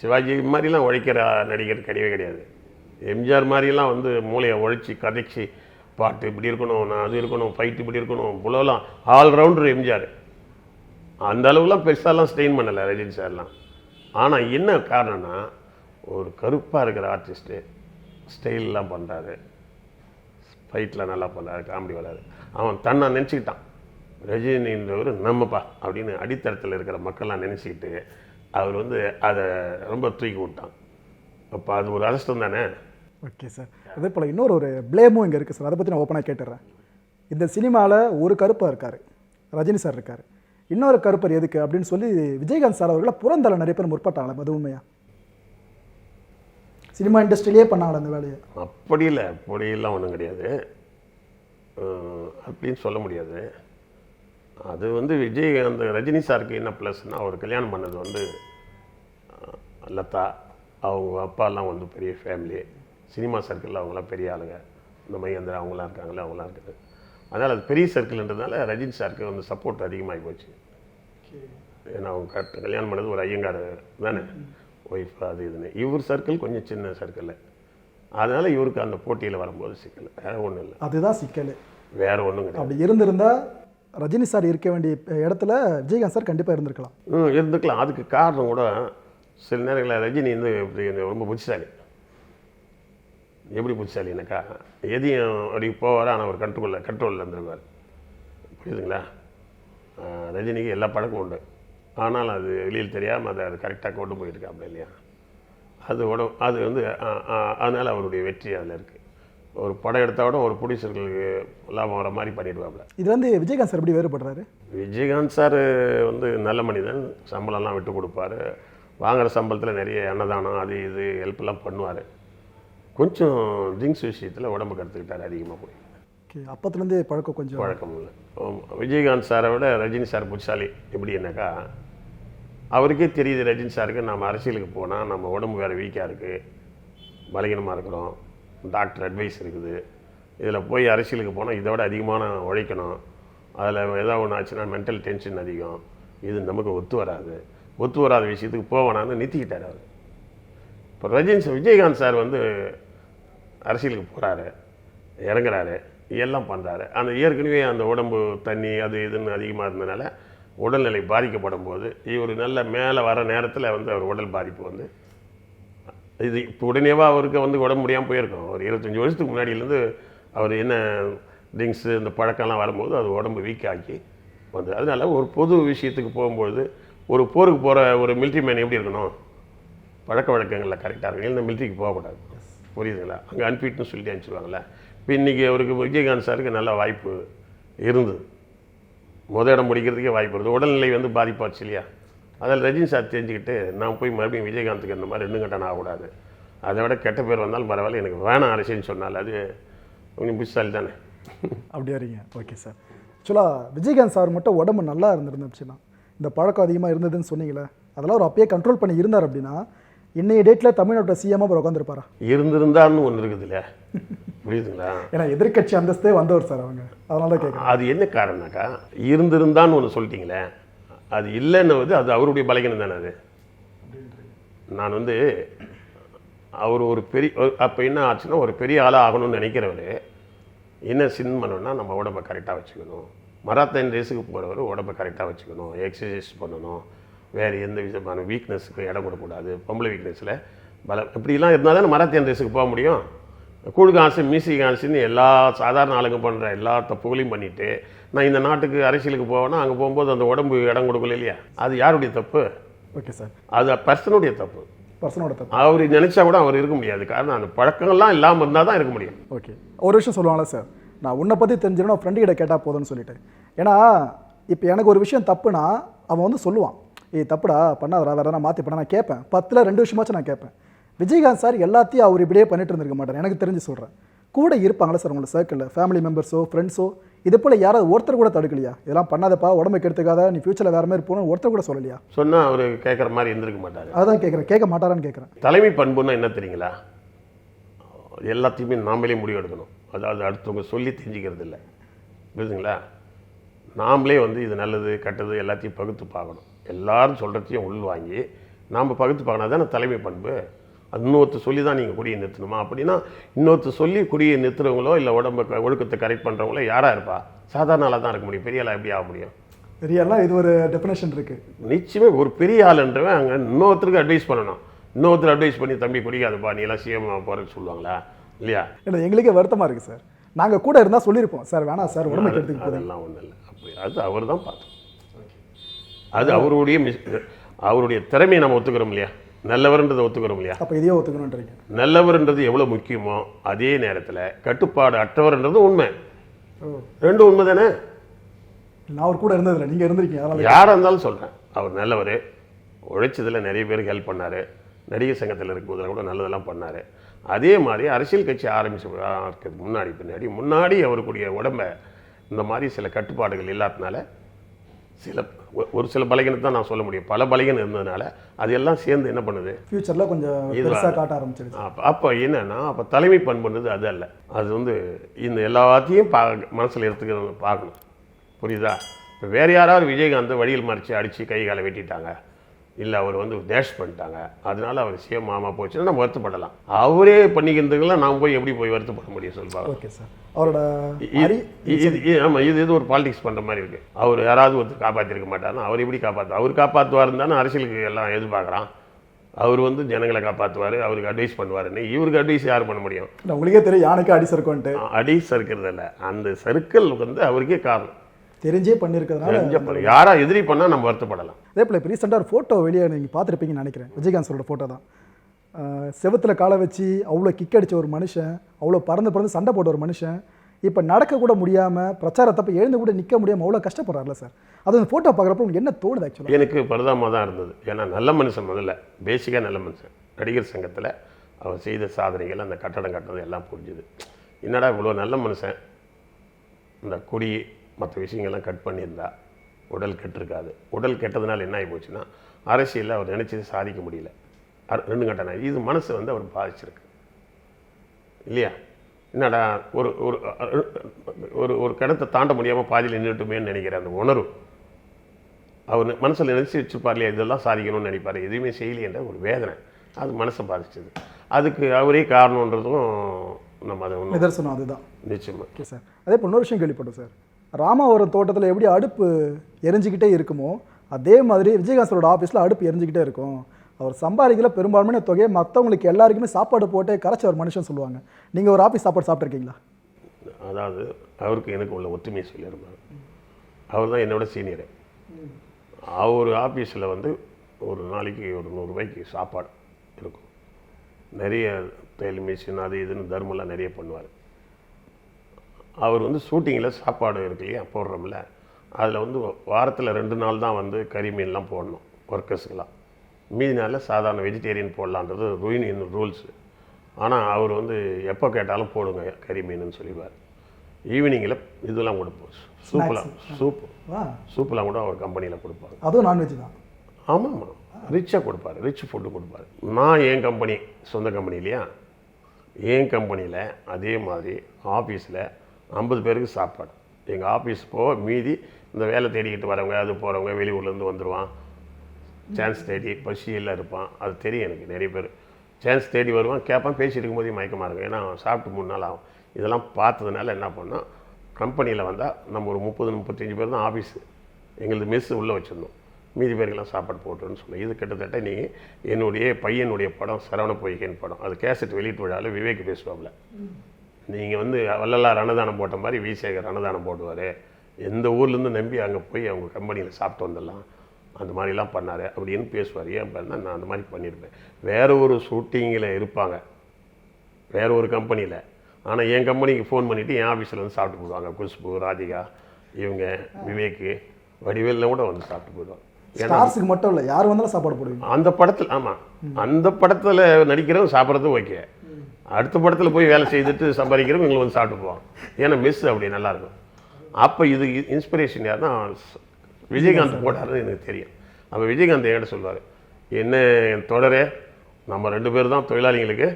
சிவாஜி மாதிரிலாம் உழைக்கிற நடிகர் கிடையவே கிடையாது. எம்ஜிஆர் மாதிரிலாம் வந்து மூளையை உழைச்சி கதைச்சி பாட்டு இப்படி இருக்கணும் நான் அது இருக்கணும் ஃபைட் இப்படி இருக்கணும் புலவெல்லாம் ஆல்ரவுண்டர் எம்ஜிஆர். அந்த அளவுலாம் பெருசாலாம் ஸ்ட்ரெயின் பண்ணலை ரஜினி சார்லாம். ஆனால் என்ன காரணம்னா ஒரு கருப்பாக இருக்கிற ஆர்டிஸ்ட்டு ஸ்டைல்லாம் பண்ணுறாரு ஃபைட்டில் நல்லா பண்ணுறாரு காமெடி வராரு அவன் தன்னை நினச்சிக்கிட்டான். ரஜினின்றவர் நம்மப்பா அப்படின்னு அடித்தளத்தில் இருக்கிற மக்கள்லாம் நினச்சிக்கிட்டு அவர் வந்து அதை ரொம்ப தூக்கி விட்டான். அப்போ அது ஒரு அதிர்ஷ்டம் தானே? ஓகே சார் அதே போல் இன்னொரு ஒரு ப்ளேமும் இங்கே இருக்குது சார் அதை பற்றி நான் ஓப்பனாக கேட்டுறேன். இந்த சினிமாவில் ஒரு கருப்பாக இருக்கார். ரஜினி சார் இருக்கார். இன்னொரு கருப்பர் எதுக்கு அப்படின்னு சொல்லி விஜயகாந்த் சார் அவர்களை புறந்தள்ள நிறைய பேர் முற்பட்டாங்களே அது உண்மையா? சினிமா இண்டஸ்ட்ரியிலே பண்ணாங்களே அந்த வேலையை? அப்படி இல்லை அப்படியெல்லாம் ஒன்றும் கிடையாது. அப்படின்னு சொல்ல முடியாது. அது வந்து விஜய் அந்த ரஜினி சாருக்கு என்ன ப்ளஸ்னால் அவர் கல்யாணம் பண்ணது வந்து லதா அவங்க அப்பாலாம் வந்து பெரிய ஃபேமிலி சினிமா சர்க்கிளில் அவங்களாம் பெரிய ஆளுங்க. இந்த மையந்திரா அவங்களாம் இருக்காங்களே அவங்களாம் இருக்குது. அதனால் அது பெரிய சர்க்கிள்ன்றதுனால ரஜினி சாருக்கு வந்து சப்போர்ட் அதிகமாகி போச்சு. ஏன்னா அவங்க கரெக்ட் கல்யாணம் பண்ணது ஒரு ஐயங்கார் தானே? ஒய்ஃப் அது இதுன்னு. இவர் சர்க்கிள் கொஞ்சம் சின்ன சர்க்கிள் அதனால் இவருக்கு அந்த போட்டியில் வரும்போது சிக்கல். வேற ஒன்றும் இல்லை. அதுதான் சிக்கல். வேற ஒன்றும் கிடையாது. அப்படி இருந்திருந்தா ரஜினி சார் இருக்க வேண்டிய இடத்துல விஜயகாந்த் சார் கண்டிப்பாக இருந்திருக்கலாம். ம் இருந்துக்கலாம் அதுக்கு காரணம் கூட சில நேரங்களில் ரஜினி வந்து இப்படி ரொம்ப புத்திசாலி. எப்படி புத்திசாலினாக்கா எதையும் அப்படி போவார் ஆனால் அவர் கண்ட்ரோலில் கண்ட்ரோலில் இருந்துருவார் புரியுதுங்களா? ரஜினிக்கு எல்லா பழக்கம் உண்டு. ஆனால் அது வெளியில் தெரியாமல் அதை அது கரெக்டாக கொண்டு போயிருக்காப்ல இல்லையா? அது உட அது வந்து அதனால் அவருடைய வெற்றி அதில் இருக்குது ஒரு படம் எடுத்தா கூட ஒரு ப்ரொடியூசர்களுக்கு லாபம் வர மாதிரி பண்ணிடுவாப்புல. இது வந்து விஜயகாந்த் சார் எப்படி வேறுபடுறாரு? விஜயகாந்த் சார் வந்து நல்ல மனிதன் சம்பளம்லாம் விட்டு கொடுப்பாரு. வாங்குற சம்பளத்தில் நிறைய அன்னதானம் அது இது ஹெல்ப்லாம் பண்ணுவார். கொஞ்சம் ட்ரிங்க்ஸ் விஷயத்தில் உடம்பு கற்றுக்கிட்டார் அதிகமாக போய். ஓகே அப்பத்துலேருந்தே பழக்கம் கொஞ்சம் பழக்கம் இல்லை. விஜயகாந்த் சாரை விட ரஜினி சார் புட்சாலி எப்படின்னாக்கா அவருக்கே தெரியுது ரஜினி சாருக்கு நம்ம அரசியலுக்கு போனால் நம்ம உடம்பு வேறு வீக்காக இருக்குது பலகீனமாக இருக்கிறோம். டாக்டர் அட்வைஸ் இருக்குது. இதில் போய் அரசியலுக்கு போனால் இதை விட அதிகமான உழைக்கணும். அதில் ஏதாவது ஒன்று ஆச்சுன்னா மென்டல் டென்ஷன் அதிகம். இது நமக்கு ஒத்து வராது. ஒத்து வராத விஷயத்துக்கு போவேனான்னு நிறுத்திக்கிட்டார் அவர். இப்போ ரஜினி சார் விஜயகாந்த் சார் வந்து அரசியலுக்கு போகிறாரு இறங்குறாரு. எல்லாம் பண்ணுறாரு அந்த ஏற்கனவே அந்த உடம்பு தண்ணி அது இதுன்னு அதிகமாக இருந்தனால உடல்நிலை பாதிக்கப்படும் போது இவர் நல்ல மேலே வர நேரத்தில் வந்து அவர் உடல் பாதிப்பு வந்து இது இப்போ உடனேவா அவருக்கு வந்து உடம்பு முடியாமல் போயிருக்கும். ஒரு இருபத்தஞ்சி வருஷத்துக்கு முன்னாடியிலேருந்து அவர் என்ன ட்ரிங்க்ஸு இந்த பழக்கம்லாம் வரும்போது அது உடம்பு வீக் ஆக்கி வந்து. அதனால ஒரு பொது விஷயத்துக்கு போகும்பொழுது ஒரு போருக்கு போகிற ஒரு மிலிட்ரி மேன் எப்படி இருக்கணும்? பழக்க வழக்கங்களில் கரெக்டாக இருக்கணும். இந்த மிலிட்ரிக்கு போகக்கூடாது. புரியுதுங்களா? அங்கே அன்பிட்னு சொல்லிட்டு அனுப்பிச்சிருவாங்களே இப்போ இன்றைக்கி அவருக்கு விஜயகாந்த் சாருக்கு நல்ல வாய்ப்பு இருந்தது. முத இடம் முடிக்கிறதுக்கே வாய்ப்பு இருந்தது. உடல்நிலை வந்து பாதிப்பாச்சு இல்லையா? அதில் ரஜினி சார் தெரிஞ்சுக்கிட்டு நான் போய் மறுபடியும் விஜயகாந்துக்கு இந்த மாதிரி ரெண்டு கட்டம் ஆகக்கூடாது. அதை விட கெட்ட பேர் வந்தாலும் பரவாயில்ல எனக்கு வேணாம் அரசியல்னு சொன்னால் அது கொஞ்சம் புத்திசாலி தானே. அப்படியே வரீங்க ஓகே சார். ஆக்சுவலாக விஜயகாந்த் சார் மட்டும் உடம்பு நல்லா இருந்திருந்துச்சுன்னா இந்த பழக்கம் அதிகமாக இருந்ததுன்னு சொன்னீங்களே அதெல்லாம் ஒரு அப்பயே கண்ட்ரோல் பண்ணி இருந்தார் அப்படின்னா இன்னைய டேட்டில் தமிழ்நாட்டோட சிஎம்மாக அவர் உட்காந்துருப்பாரா இருந்திருந்தான்னு ஒன்று இருக்குது இல்லையா புரியுதுங்களா? ஏன்னா எதிர்க்கட்சி அந்தஸ்தே வந்தவர் சார் அவங்க. அதனால தான் கேட்குறேன் அது என்ன காரணம்னாக்கா இருந்திருந்தான்னு ஒன்று சொல்லிட்டீங்களே அது இல்லைன்னு வந்து அது அவருடைய பலகீனம் தானே அது? நான் வந்து அவர் ஒரு பெரிய அப்போ என்ன ஆச்சுன்னா ஒரு பெரிய ஆளாக ஆகணும்னு நினைக்கிறவர் என்ன சின் பண்ணணும்னா நம்ம உடம்பை கரெக்டாக வச்சுக்கணும். மராத்தான் ரேஸுக்கு போகிறவர் உடம்பை கரெக்டாக வச்சுக்கணும். எக்ஸசைஸ் பண்ணணும். வேறு எந்த விதமான வீக்னஸுக்கு இடம் கொடுக்கக்கூடாது. பொம்பளை வீக்னஸில் பல இப்படிலாம் இருந்தால் தானே மராத்தியன் ரேஸுக்கு போக முடியும்? கூழ் காசு மியூசிக் காசுன்னு எல்லா சாதாரண ஆளுங்க பண்ணுற எல்லா தப்புகளையும் பண்ணிவிட்டு நான் இந்த நாட்டுக்கு அரசியலுக்கு போவேன்னா அங்கே போகும்போது அந்த உடம்பு இடம் கொடுக்கல இல்லையா? அது யாருடைய தப்பு? Okay sir. அது பர்சனுடைய தப்பு. பர்சனோட தப்பு. அவர் நினைச்சா கூட அவர் இருக்க முடியாது. காரணம் அந்த பழக்கங்கள்லாம் இல்லாமல் இருந்தால் தான் இருக்க முடியும். ஓகே. ஒரு விஷயம் சொல்லுவாங்களா சார். நான் உன்னை பற்றி தெரிஞ்சிடணும் ஃப்ரெண்டு கிட்ட கேட்டால் போதும்னு சொல்லிட்டு. ஏன்னா இப்போ எனக்கு ஒரு விஷயம் தப்புனா அவன் வந்து சொல்லுவான். ஏய் தப்புடா பண்ணாதடா வேற நான் மாற்றி பண்ண. நான் கேட்பேன். பத்தில் ரெண்டு விஷயமாச்சும் நான் கேட்பேன். விஜயகாந்த் சார் எல்லாத்தையும் அவர் இப்படியே பண்ணிட்டு இருந்திருக்க மாட்டார். எனக்கு தெரிஞ்சு சொல்கிறேன் கூட இருப்பாங்களா சார் உங்களை சர்க்கிளில் ஃபேமிலி மெம்பர்ஸோ ஃப்ரெண்ட்ஸோ இது போல் யாராவது ஒருத்தர் கூட தடுக்கலையா? இதெல்லாம் பண்ணாதப்பா உடம்பை கெடுத்துக்காத நீ ஃபியூச்சரில் வேற மாதிரி போகணும் ஒருத்தர் கூட சொல்லலையா? சொன்னால் அவர் கேட்குற மாதிரி இருந்திருக்க மாட்டார். அதான் கேட்குறேன் கேட்க மாட்டாரான்னு கேட்குறேன் தலைமை பண்புன்னா என்ன தெரியுங்களா? எல்லாத்தையுமே நாமளே முடிவு எடுக்கணும் அதாவது அடுத்தவங்க சொல்லி தெரிஞ்சுக்கிறது இல்லை. புரியுதுங்களா? நாமளே வந்து இது நல்லது கெட்டது எல்லாத்தையும் பகுத்து பார்க்கணும். எல்லாரும் சொல்கிறதையும் உள்வாங்கி நாம் பகுத்து பார்க்கணும். தானே தலைமை பண்பு? அது இன்னொருத்தர் சொல்லி தான் நீங்கள் குடியை நிறுத்தணுமா? அப்படின்னா இன்னொருத்தர் சொல்லி குடியை நிறுத்துறவங்களோ இல்லை உடம்பு ஒழுக்கத்தை கரெக்ட் பண்ணுறவங்களோ யாராக இருப்பா? சாதாரண ஆளாக தான் இருக்க முடியும். பெரிய ஆளாக எப்படி ஆக முடியும்? ரியலாக இது ஒரு டெஃபினேஷன் இருக்குது நிச்சயமே ஒரு பெரிய ஆளுன்றவன் அங்கே இன்னொருத்தருக்கு அட்வைஸ் பண்ணணும். இன்னொருத்தர் அட்வைஸ் பண்ணி தம்பி குடிக்காதப்பா நீ எல்லாம் சிஎம் போகிறேன்னு சொல்லுவாங்களா? இல்லையா? இல்லை எங்களுக்கே வருத்தமாக இருக்குது சார். நாங்கள் கூட இருந்தால் சொல்லியிருப்போம். சார் வேணாம் சார் உடம்பை கெடுத்துக்கு போகுது அதெல்லாம் ஒன்றும் இல்லை. அப்படி அது அவர் தான் பார்த்தோம் அது அவருடைய மிஸ் அவருடைய திறமையை நம்ம ஒத்துக்கிறோம் இல்லையா? நல்லவர்ன்றதை ஒத்துக்கிறோம் இல்லையா? அப்போ இதையே ஒத்துக்கணுன்றீங்க நல்லவர்ன்றது எவ்வளோ முக்கியமோ அதே நேரத்தில் கட்டுப்பாடு அற்றவர்ன்றது உண்மை. ரெண்டும் உண்மை தானே? நான் அவர் கூட இருந்ததில்ல நீங்கள் இருந்திருக்கீங்க அதனால யாராக இருந்தாலும் சொல்கிறேன் அவர் நல்லவர் உழைச்சதில் நிறைய பேருக்கு ஹெல்ப் பண்ணார். நடிகர் சங்கத்தில் இருக்கும்போதில் கூட நல்லதெல்லாம் பண்ணார். அதே மாதிரி அரசியல் கட்சி ஆரம்பிச்சு இருக்கிறதுக்கு முன்னாடி பின்னாடி முன்னாடி அவருக்குடைய உடம்ப இந்த மாதிரி சில கட்டுப்பாடுகள் இல்லாதனால சில ஒரு சில பலகீனத்தை தான் நான் சொல்ல முடியும். பல பலகீனம் இருந்ததுனால அது எல்லாம் சேர்ந்து என்ன பண்ணுது? ஃப்யூச்சரில் கொஞ்சம் பெருசாக காட்ட ஆரம்பிச்சிடுச்சு அப்போ அப்போ என்னன்னா அப்போ தலைமை பண்புன்றது அது அல்ல. அது வந்து இந்த எல்லாத்தையும் பா மனசில் எடுத்துக்க பார்க்கணும். புரியுதா? இப்போ வேறு யாராவது விஜயகாந்த் வழியில் மறித்து அடித்து கை காலை வெட்டிட்டாங்க. இல்லை அவர் வந்து டேஷ் பண்ணிட்டாங்க. அதனால அவர் சிஎம் ஆமா போச்சுன்னா நம்ம வருத்தப்படலாம். அவரே பண்ணிக்கிறதுக்கெல்லாம் நாம் போய் எப்படி போய் வருத்தப்பட முடியும் சொல்லுவாங்க ஓகே சார். அவரோட இது ஆமாம் இது இது ஒரு பாலிடிக்ஸ் பண்ணுற மாதிரி இருக்குது அவர் யாராவது ஒருத்தர் காப்பாற்றிருக்க மாட்டாருன்னா அவர் எப்படி காப்பாற்று அவர் காப்பாற்றுவாருன்னு தானே அரசியலுக்கு எல்லாம் எதிர்பார்க்குறான். அவர் வந்து ஜனங்களை காப்பாற்றுவார் அவருக்கு அட்வைஸ் பண்ணுவாருன்னு இவருக்கு அட்வைஸ் யார் பண்ண முடியும்? இல்ல, உங்களுக்கே தெரியும் யானைக்கு அடி சறுக்கோன்ட்டு. அடி சறுக்கிறதில்ல. அந்த சர்க்கிள் வந்து அவருக்கே காரணம். தெரிஞ்சே பண்ணியிருக்கிறதுனால யாரா எதிரி பண்ணால் நம்ம வருத்தப்படலாம். அதே போல் இப்போ ரீசெண்டாக ஒரு ஃபோட்டோ வெளியே நீங்கள் பார்த்துருப்பீங்கன்னு நினைக்கிறேன். விஜயகாந்த் சாரோட ஃபோட்டோ தான். செவுத்துல காலை வச்சு அவ்வளோ கிக் அடிச்ச ஒரு மனுஷன் அவ்வளோ பறந்து பறந்து சண்டை போட்ட ஒரு மனுஷன் இப்போ நடக்க கூட முடியாமல் பிரச்சாரத்தப்ப எழுந்து கூட நிற்க முடியாமல் அவ்வளோ கஷ்டப்படுறாருல சார் அது அந்த ஃபோட்டோ பார்க்குறப்ப உங்களுக்கு என்ன தோணுது ஆக்சுவலாக எனக்கு பரிதாபமாக தான் இருந்தது. ஏன்னா நல்ல மனுஷன் முதல்ல. பேசிக்காக நல்ல மனுஷன். நடிகர் சங்கத்தில் அவர் செய்த சாதனைகள் அந்த கட்டடம் கட்டினது எல்லாம் புரிஞ்சுது. என்னடா இவ்வளோ நல்ல மனுஷன்? இந்த கொடி மற்ற விஷயங்கள்லாம் கட் பண்ணியிருந்தா உடல் கெட்டிருக்காது. உடல் கெட்டதுனால என்ன ஆகி போச்சுன்னா அரசியலில் அவர் நினச்சது சாதிக்க முடியல. ரெண்டு கட்டணம் இது மனசு வந்து அவர் பாதிச்சிருக்கு. இல்லையா? என்னடா ஒரு ஒரு ஒரு ஒரு கிணத்தை தாண்ட முடியாமல் பாதியில் நின்றுட்டுமேன்னு நினைக்கிறேன் அந்த உணர்வு. அவர் மனசில் நினச்சி வச்சுருப்பார் இல்லையா இதெல்லாம் சாதிக்கணும்னு நினைப்பார். எதுவுமே செய்யலையேன்ற ஒரு வேதனை. அது மனசை பாதிச்சது அதுக்கு அவரே காரணன்றதும் நம்ம அதை நிதர்சனம் அதுதான். நிச்சயமாக ஓகே சார். அதே போல் இன்னொரு விஷயம் கேள்விப்பட்டோம் சார். ராமாவரம் தோட்டத்தில் எப்படி அடுப்பு எரிஞ்சுக்கிட்டே இருக்குமோ அதே மாதிரி விஜயகாந்தரோட ஆஃபீஸில் அடுப்பு எரிஞ்சுக்கிட்டே இருக்கும். அவர் சம்பாதிக்கல பெரும்பான்மையான தொகையை மற்றவங்களுக்கு எல்லாருக்குமே சாப்பாடு போட்டே கரைச்ச ஒரு மனுஷன் சொல்லுவாங்க. நீங்கள் ஒரு ஆஃபீஸ் சாப்பாடு சாப்பிட்ருக்கீங்களா அதாவது அவருக்கு எனக்கு உள்ள ஒற்றுமையை சொல்லியிருந்தார் அவர் தான் என்னோட சீனியரு அவர் ஆஃபீஸில் வந்து ஒரு நாளைக்கு ஒரு நூறுரூபாய்க்கு சாப்பாடு இருக்கும். நிறைய தையல் மிஷின் அது இதுன்னு தர்மெல்லாம் நிறைய பண்ணுவார். அவர் வந்து ஷூட்டிங்கில் சாப்பாடு இருக்கு இல்லையா போடுறோம்ல. அதில் வந்து வாரத்தில் ரெண்டு நாள் தான் வந்து கறி மீன்லாம் போடணும் ஒர்க்கர்ஸுக்கெல்லாம் மீதி நாளில் சாதாரண வெஜிடேரியன் போடலான்றது ருயின் ரூல்ஸு ஆனால் அவர் வந்து எப்போ கேட்டாலும் போடுங்க கறி மீனுன்னு சொல்லிடுவார். ஈவினிங்கில் இதெல்லாம் கொடுப்போம் சூப்பெலாம் சூப் சூப்பெலாம் கூட அவர் கம்பெனியில் கொடுப்பாங்க. அதுவும் நான்வெஜ் தான். ஆமாம் ஆமாம் ரிச்சாக கொடுப்பாரு ரிச் ஃபுட்டு கொடுப்பாரு. நான் என் கம்பெனி சொந்த கம்பெனி இல்லையா? என் கம்பெனியில் அதே மாதிரி ஆஃபீஸில் ஐம்பது பேருக்கு சாப்பாடு. எங்கள் ஆஃபீஸ் போக மீதி இந்த வேலை தேடிக்கிட்டு வரவங்க அது போகிறவங்க வெளியூர்லேருந்து வந்துடுவான் சான்ஸ் தேடி பசியில் இருப்பான். அது தெரியும் எனக்கு நிறைய பேர். சான்ஸ் தேடி வருவான் கேட்பான் பேசிட்டு இருக்கும்போதே மயக்கமாக இருக்கும். ஏன்னா சாப்பிட்டு மூணு நாள் ஆகும். இதெல்லாம் பார்த்ததுனால என்ன பண்ணோம் கம்பெனியில் வந்தால் நம்ம ஒரு முப்பது முப்பத்தஞ்சு பேர் தான் ஆஃபீஸு எங்களது மெஸ் உள்ளே வச்சுருந்தோம். மீதி பேருக்கெல்லாம் சாப்பாடு போட்டுருன்னு சொல்லி இது கிட்டத்தட்ட நீங்கள் என்னுடைய பையனுடைய படம் சரவண பொய்கேன் படம். அது கேசட் வெளியிட்டு விழாவில் விவேக் பேசுவாப்ல நீங்கள் வந்து வள்ளலார் அன்னதானம் போட்ட மாதிரி விசேகர் அன்னதானம் போடுவார். எந்த ஊர்லேருந்து நம்பி அங்கே போய் அவங்க கம்பெனியில் சாப்பிட்டு வந்துடலாம். அந்த மாதிரிலாம் பண்ணார். அப்படின்னு பேசுவார். ஏன் பண்ணா நான் அந்த மாதிரி பண்ணியிருப்பேன். வேற ஒரு ஷூட்டிங்கில் இருப்பாங்க. வேற ஒரு கம்பெனியில். ஆனால் என் கம்பெனிக்கு ஃபோன் பண்ணிவிட்டு என் ஆஃபீஸில் வந்து சாப்பிட்டு போடுவாங்க. குஷ்பு ராதிகா இவங்க விவேக்கு வடிவேலில் கூட வந்து சாப்பிட்டு போயிடுவாங்க. ஸ்டார்ஸுக்கு மட்டும் இல்லை யார் வந்தாலும் சாப்பாடு போடுவீங்க. அந்த படத்தில் ஆமாம் அந்த படத்தில் நடிக்கிறவங்க சாப்பிட்றது ஓகே. அடுத்த படத்தில் போய் வேலை செய்துட்டு சம்பாதிக்கிறவங்க இவங்களை வந்து சாப்பிட்டு போவாங்க. ஏன்னா மிஸ் அப்படி நல்லாயிருக்கும் அப்போ இது இன்ஸ்பிரேஷன் யாருன்னா விஜயகாந்த் போட்டாருன்னு எனக்கு தெரியும். அப்போ விஜயகாந்த் என்கிட்ட சொல்லுவார் என்ன என் தொடரே நம்ம ரெண்டு பேர் தான் தொழிலாளிங்களுக்கு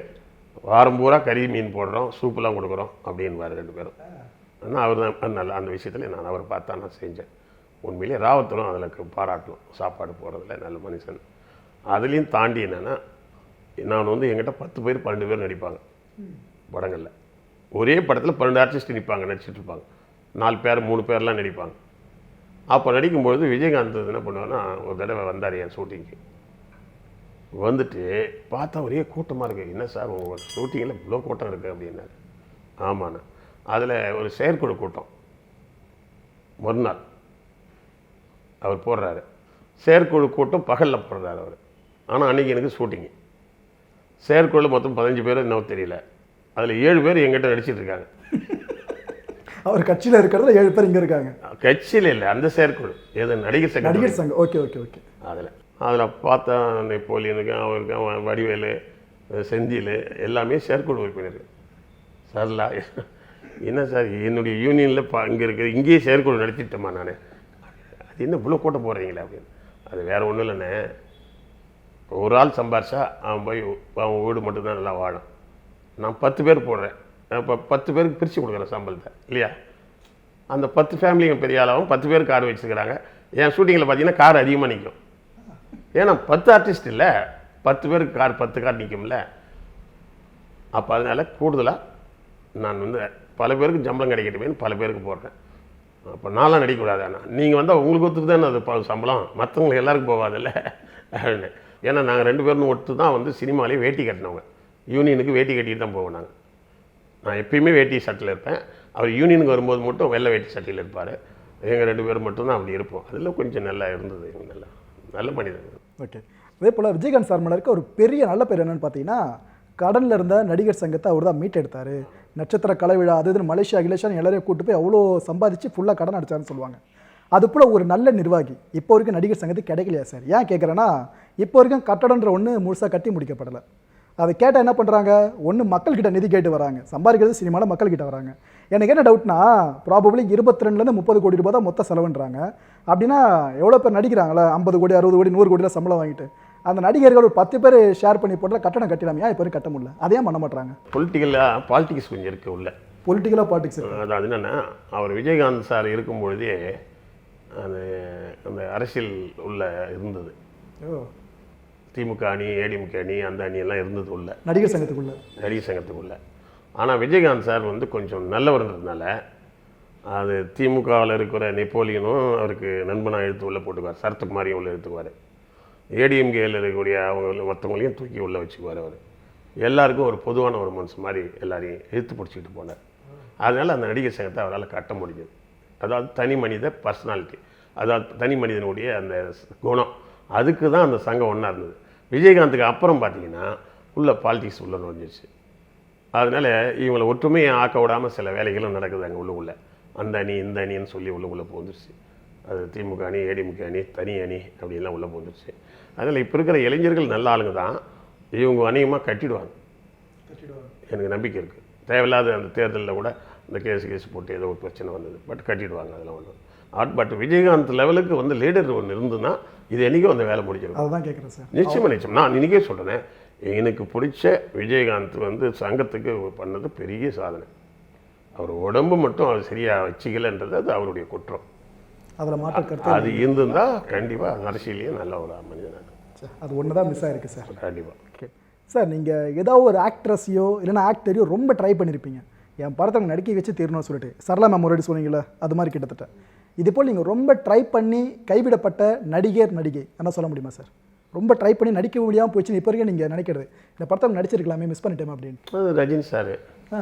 வாரம் பூரா கறி மீன் போடுறோம் சூப்பெலாம் கொடுக்குறோம் அப்படின்வார் ரெண்டு பேரும். ஆனால் அவர் தான் நல்ல அந்த விஷயத்தில் நான் அவரை பார்த்தா நான் செஞ்சேன். உண்மையிலே ராவத்தனும் அதில் பாராட்டணும். சாப்பாடு போடுறதுல நல்ல மனுஷன். அதுலேயும் தாண்டி என்னென்னா நான் வந்து எங்கிட்ட பத்து பேர் பன்னெண்டு பேர் நடிப்பாங்க. படங்களில். ஒரே படத்தில் பன்னெண்டு ஆர்டிஸ்ட் நிற்பாங்க நடிச்சிட்டு இருப்பாங்க. நாலு பேர் மூணு பேர்லாம் நடிப்பாங்க. அப்போ நடிக்கும்பொழுது விஜயகாந்த் என்ன பண்ணுவார்னா ஒரு தடவை வந்தார் என் ஷூட்டிங்க்கு வந்துட்டு பார்த்தா ஒரே கூட்டமாக இருக்குது என்ன சார் உங்கள் ஷூட்டிங்கில் இவ்வளோ கூட்டம் இருக்குது அப்படின்னாரு. ஆமாண்ணா. அதில் ஒரு செயற்குழு கூட்டம். மறுநாள் அவர் போடுறாரு. செயற்குழு கூட்டம் பகலில் போடுறாரு அவர். ஆனால் அன்றைக்கி எனக்கு ஷூட்டிங்கு செயற்குழு மொத்தம் பதினஞ்சு பேர் இன்னும் தெரியல. அதில் ஏழு பேர் எங்கிட்ட நடிச்சிட்டு இருக்காங்க. அவர் கட்சியில் இருக்கிறதுல ஏழு பேர் இங்கே இருக்காங்க. கட்சியில் இல்லை அந்த செயற்குழு. ஏதோ Nadigar Sangam. Nadigar Sangam. Okay okay okay. அதில். அதில் பார்த்தா நெப்போலியனுக்கு அவருக்கு வடிவேலு செந்தில் எல்லாமே செயற்குழு உறுப்பினர். சார்லா என்ன சார் என்னுடைய யூனியனில் இப்போ இங்கே இருக்குது இங்கேயே செயற்குழு நடத்திட்டோமா நான்? அது என்ன இவ்வளோ கூட்ட போடுறீங்களே அப்படின்னு. அது வேறு ஒன்றும் இல்லைண்ணே. ஒரு ஆள் சம்பாரிச்சா அவன் போய் அவன் வீடு மட்டும்தான் நல்லா வாழும். நான் பத்து பேர் போடுறேன். இப்போ பத்து பேருக்கு பிரித்து கொடுக்குறேன் சம்பளத்தை இல்லையா? அந்த பத்து ஃபேமிலியும் பெரிய ஆளாகவும் பத்து பேர் கார் வச்சுருக்கிறாங்க. என் ஷூட்டிங்கில் பார்த்தீங்கன்னா கார் அதிகமாக நிற்கும் ஏன்னா பத்து ஆர்டிஸ்ட் இல்லை. பத்து பேருக்கு கார் பத்து கார் நிற்கும்ல அப்போ அதனால கூடுதலாக நான் வந்து பல பேருக்கு சம்பளம் கிடைக்கட்டுமேன்னு பல பேருக்கு போடுறேன். அப்போ நான்லாம் நடிக்கக்கூடாது ஆனால் நீங்கள் வந்தால் உங்களுக்கு ஒத்துக்கு தானே அது சம்பளம்? மற்றவங்களுக்கு எல்லாருக்கும் போகாதில்ல. அப்படின்னு. ஏன்னா நாங்கள் ரெண்டு பேரும் ஒத்து தான் வந்து சினிமாலேயே வேட்டி கட்டினவங்க. யூனியனுக்கு வேட்டி கட்டிட்டு தான் போவோம் நாங்கள் நான் எப்பயுமே வேட்டி சட்டில் இருப்பேன். அவர் யூனியனுக்கு வரும்போது மட்டும் வெள்ளை வேட்டி சட்டியில் இருப்பார். எங்கள் ரெண்டு பேரும் மட்டும்தான் அப்படி இருப்போம். அதில் கொஞ்சம் நல்லா இருந்தது. எங்க நல்லா நல்ல மனிதன் ஓகே. அதே போல் விஜயகாந்த் சார் மேல இருக்க ஒரு பெரிய நல்ல பேர் என்னென்னு பார்த்தீங்கன்னா கடனில் இருந்த நடிகர் சங்கத்தை அவர் தான் மீட் எடுத்தார். நட்சத்திர கலை விழா அது இதுன்னு மலேசியா கிலேஷியான்னு எல்லாரையும் கூட்டு போய் அவ்வளோ சம்பாதிச்சு ஃபுல்லாக கடன் அடிச்சாருன்னு சொல்லுவாங்க. அது போல் ஒரு நல்ல நிர்வாகி. இப்போ வரைக்கும் நடிகர் சங்கத்துக்கு கிடைக்கலையா சார்? ஏன் கேட்குறேன்னா இப்போ வரைக்கும் கட்டடன்ற ஒன்று முழுசாக கட்டி முடிக்கப்படலை. அதை கேட்டால் என்ன பண்ணுறாங்க ஒன்று மக்கள்கிட்ட நிதி கேட்டு வராங்க. சம்பாதிக்கிறது சினிமாவில் மக்கள்கிட்ட வராங்க. எனக்கு என்ன டவுட்னா ப்ராபப்ளி இருபத்தி ரெண்டுலேருந்து முப்பது கோடி ரூபாய் தான் மொத்த செலவுன்றாங்க. அப்படின்னா எவ்வளோ பேர் நடிக்கிறாங்களே? ஐம்பது கோடி அறுபது கோடி நூறு கோடியில் சம்பளம் வாங்கிட்டு. அந்த நடிகர்கள் ஒரு பத்து பேர் ஷேர் பண்ணி போட்டால் கட்டணம் கட்டிடாம ஏன் இப்போ கட்ட முடியல? அதே பண்ண மாட்டாங்க பொலிட்டிக்கலாக பாலிட்டிக்ஸ் கொஞ்சம் இருக்குது உள்ள. பொலிட்டிக்கலாக பாலிடிக்ஸ் அதாவது என்னென்னா அவர் விஜயகாந்த் சார் இருக்கும் பொழுதே அந்த அந்த அரசியல் உள்ள இருந்தது. திமுக அணி ஏடிஎம்கே அணி அந்த அணி எல்லாம் இருந்தது உள்ள நடிகர் சங்கத்துக்குள்ள. நடிகர் சங்கத்துக்குள்ள. ஆனால் விஜயகாந்த் சார் வந்து கொஞ்சம் நல்லவர்ன்றதுனால அது திமுகவில் இருக்கிற நெப்போலியனும் அவருக்கு நண்பனாக எடுத்து உள்ளே போட்டுக்குவார். சரத்குமாரையும் உள்ளே எடுத்துக்குவார் ஏடிஎம்கேயில் இருக்கக்கூடிய அவங்க மற்றவங்களையும் தூக்கி உள்ளே வச்சுக்குவார் அவர். எல்லாருக்கும் ஒரு பொதுவான ஒரு மனுஷன் மாதிரி எல்லாரையும் இழுத்து பிடிச்சிக்கிட்டு போனார். அதனால் அந்த நடிகர் சங்கத்தை அவரால் கட்ட முடிஞ்சது. அதாவது தனி மனித பர்சனாலிட்டி அதாவது தனி மனிதனுடைய அந்த குணம். அதுக்கு தான் அந்த சங்கம் ஒன்றா இருந்தது. விஜயகாந்துக்கு அப்புறம் பார்த்தீங்கன்னா உள்ள பாலிடிக்ஸ் உள்ள நுழைஞ்சிருச்சு. அதனால இவங்களை ஒற்றுமையை ஆக்க விடாமல் சில வேலைகளும் நடக்குது அங்கே உள்ளுக்குள்ள அந்த அணி இந்த அணின்னு சொல்லி உள்ளுக்குள்ளே போந்துருச்சு அது திமுக அணி ஏடிமுக அணி தனி அணி அப்படின்லாம் உள்ளே போந்துருச்சு அதனால் இப்போ இருக்கிற இளைஞர்கள் நல்ல ஆளுங்க தான். இவங்க அநேகமாக கட்டிடுவாங்க. எனக்கு நம்பிக்கை இருக்குது தேவையில்லாத அந்த தேர்தலில் கூட இந்த கேஸ் கேஸ் போட்டு ஏதோ ஒரு பிரச்சனை வந்தது. பட் கட்டிடுவாங்க அதெல்லாம் ஒன்று ஆட் பட் விஜயகாந்த் லெவலுக்கு வந்து லீடர் ஒன்று இருந்ததுன்னா இது என்றைக்கும் அந்த வேலை முடிஞ்சிடும். அதை தான் கேட்குறேன் சார். நிச்சயமா நிச்சயம். நான் இன்னைக்கே சொல்கிறேன் எனக்கு பிடிச்ச விஜயகாந்த் வந்து சங்கத்துக்கு பண்ணது பெரிய சாதனை. அவர் உடம்பு மட்டும் அவர் சரியாக வச்சுக்கலன்றது அது அவருடைய குற்றம். அதில் மாற்று கருத்து அது இருந்திருந்தா கண்டிப்பாக அரசியலையே நல்ல ஒரு மனிதன் சார் அது ஒன்று தான் மிஸ் ஆயிருக்கு சார். கண்டிப்பாக ஓகே சார் நீங்கள் ஏதாவது ஒரு ஆக்ட்ரஸையோ இல்லைன்னா ஆக்டரையோ ரொம்ப ட்ரை பண்ணியிருப்பீங்க என் படத்தை அவங்க நடிக்க வச்சு தீரணும்னு சொல்லிட்டு. சரளா மேம் ஒரு சொன்னீங்களே அது மாதிரி கிட்டத்தட்ட. இது போல் நீங்கள் ரொம்ப ட்ரை பண்ணி கைவிடப்பட்ட நடிகர் நடிகை. என்ன சொல்ல முடியுமா சார் ரொம்ப ட்ரை பண்ணி நடிக்க முடியாமல் போச்சுன்னு இப்போ வரைக்கும் நீங்கள் நினைக்கிறது. இந்த படத்தை அவங்க நடிச்சிருக்கலாமே மிஸ் பண்ணிட்டேன் அப்படின்னு. ரஜினி சார் ஆ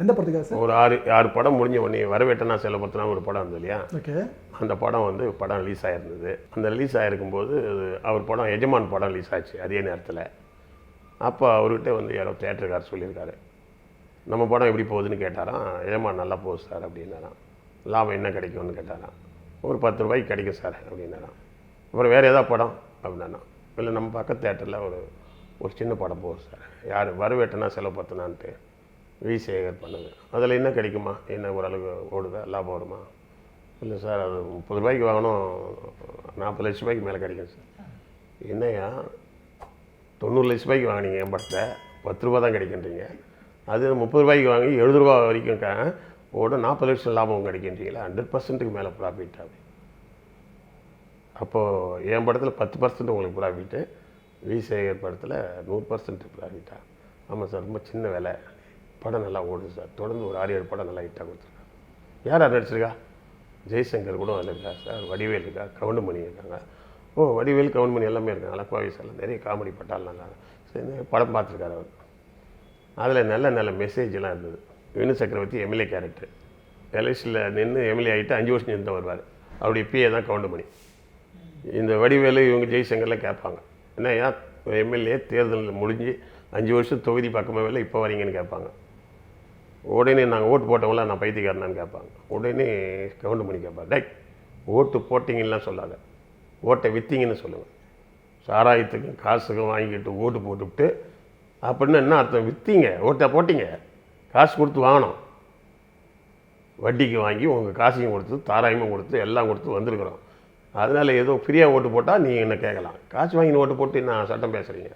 எந்த படத்துக்காக சார் ஒரு ஆறு ஆறு படம் முடிஞ்ச உடனே வரவேட்டனா செல்லப்பத்தினா ஒரு படம் இருந்தது இல்லையா? ஓகே. அந்த படம் வந்து படம் ரிலீஸ் ஆகிருந்தது அந்த ரிலீஸ் ஆகிருக்கும்போது அவர் படம் எஜமான் படம் ரிலீஸ் ஆச்சு அதே நேரத்தில். அப்போ அவர்கிட்ட வந்து யாரோ தேட்டருக்கார் சொல்லியிருக்காரு. நம்ம படம் எப்படி போகுதுன்னு கேட்டாராம் ஏமா நல்லா போகுது சார் அப்படின்னாராம். லாபம் என்ன கிடைக்கும்னு கேட்டாராம். ஒரு பத்து ரூபாய்க்கு கிடைக்கும் சார் அப்படின்னாராம். அப்புறம் வேறு ஏதாவது படம்? அப்படின்னா இல்லை நம்ம பக்கத்து தேட்டரில் ஒரு ஒரு சின்ன படம் போகுது சார். யார் வரவேட்டனா செலவு பத்தினான்ட்டு வி. சேகர் பண்ணது. அதில் என்ன கிடைக்குமா? என்ன ஓரளவுக்கு ஓடுதா? லாபம் வருமா இல்லை சார் அது முப்பது ரூபாய்க்கு வாங்கணும். நாற்பது லட்ச ரூபாய்க்கு மேலே கிடைக்கும் சார். என்னையா தொண்ணூறு லட்ச ரூபாய்க்கு வாங்கினீங்க என் படத்தை. பத்து ரூபா தான் கிடைக்கின்றீங்க. அது முப்பது ரூபாய்க்கு வாங்கி எழுபது ரூபா வரைக்கும் ஓட நாற்பது லட்சம் லாபம் கிடைக்கின்றீங்களா ஹண்ட்ரட் பர்சன்ட்டுக்கு மேலே ப்ராஃபிட் ஆகுது. அப்போது என் படத்தில் பத்து பர்சன்ட் உங்களுக்கு ப்ராஃபிட்டு வி சேகர் படத்தில் நூறு பர்சன்ட் ப்ராஃபிட்டா ஆமாம் சார் ரொம்ப சின்ன வேலை. படம் நல்லா ஓடுது சார். தொடர்ந்து ஒரு ஆறு ஏழு படம் நல்லா ஹிட்டாக கொடுத்துருக்காங்க யார் யார் நடிச்சிருக்கா? ஜெய்சங்கர் கூட அதில் இருக்கா சார் வடிவேல் இருக்கா கவுண்டமணி இருக்காங்க. ஓ வடிவேல் கவுண்டமணி எல்லாமே இருக்காங்க. லக்வாவிஸ் சார். நிறைய காமெடி பட்டாலும் நல்லா சரி படம் பார்த்துருக்காரு அவர். அதில் நல்ல நல்ல மெசேஜ் எல்லாம் இருந்தது. வினு சக்கரவர்த்தி எம்எல்ஏ கேரக்டர் எலெக்ஷனில் நின்று எம்எல்ஏ ஆகிட்டு அஞ்சு வருஷம் நின்று வருவார். அவருடைய பிஏ தான் கவுண்டமணி. இந்த வடிவேலு இவங்க ஜெய்சங்கர்லாம் கேட்பாங்க. என்ன ஏன் எம்எல்ஏ தேர்தலில் முடிஞ்சு அஞ்சு வருஷம் தொகுதி பக்கமாக இல்லை இப்போ வரீங்கன்னு கேட்பாங்க. உடனே நாங்கள் ஓட்டு போட்டவங்களாம் நான் பைத்தியக்காரனான்னு கேட்பாங்க. உடனே கவுண்ட் பண்ணி கேட்பாங்க டேய் ஓட்டு போட்டிங்கலாம் சொல்லாத. ஓட்டை விற்றீங்கன்னு சொல்லுங்கள் சாராயத்துக்கும் காசுக்கும் வாங்கிட்டு ஓட்டு போட்டுவிட்டு அப்படின்னு என்ன அர்த்தம்? விற்றீங்க ஓட்டை போட்டீங்க. காசு கொடுத்து வாங்கணும். வட்டிக்கு வாங்கி உங்கள் காசையும் கொடுத்து தாராயமும் கொடுத்து எல்லாம் கொடுத்து வந்திருக்கிறோம். அதனால் ஏதோ ஃப்ரீயாக ஓட்டு போட்டால் நீங்கள் என்ன கேட்கலாம்? காசு வாங்கி ஓட்டு போட்டு நான் சட்டம் பேசுகிறீங்க